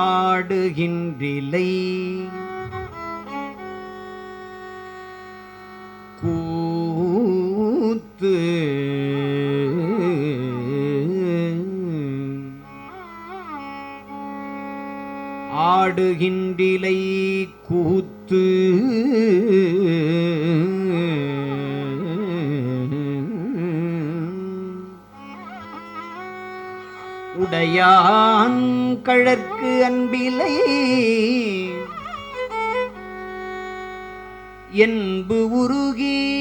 ஆடுகின்றிலை ஆடுகின்றிலை கூத்து. உடையான் கழற்கு அன்பிலை. என்பு உருகி.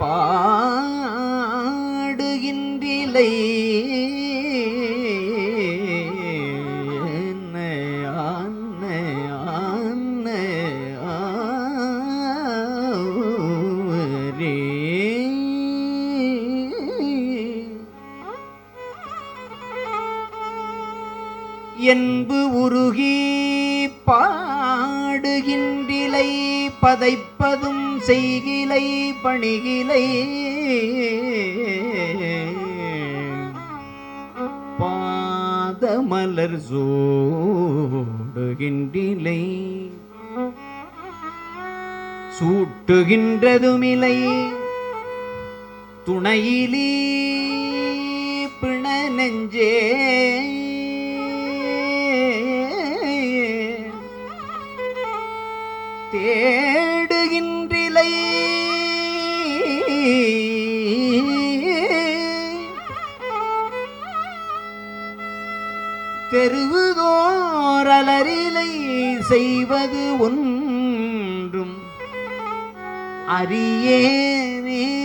பாடுகின்றிலை. என்பு உருகி பாடுகின்றிலை பதைப்பதும் செய்கிலை பணிகிலை. பாதமலர் சூடுகின்றிலை சூட்டுகின்றதுமிலை. துணையிலி பிண நெஞ்சே தேடுகின்றிலை. தெருவுதோரலரிலை செய்வது ஒன்றும் அறியேனே.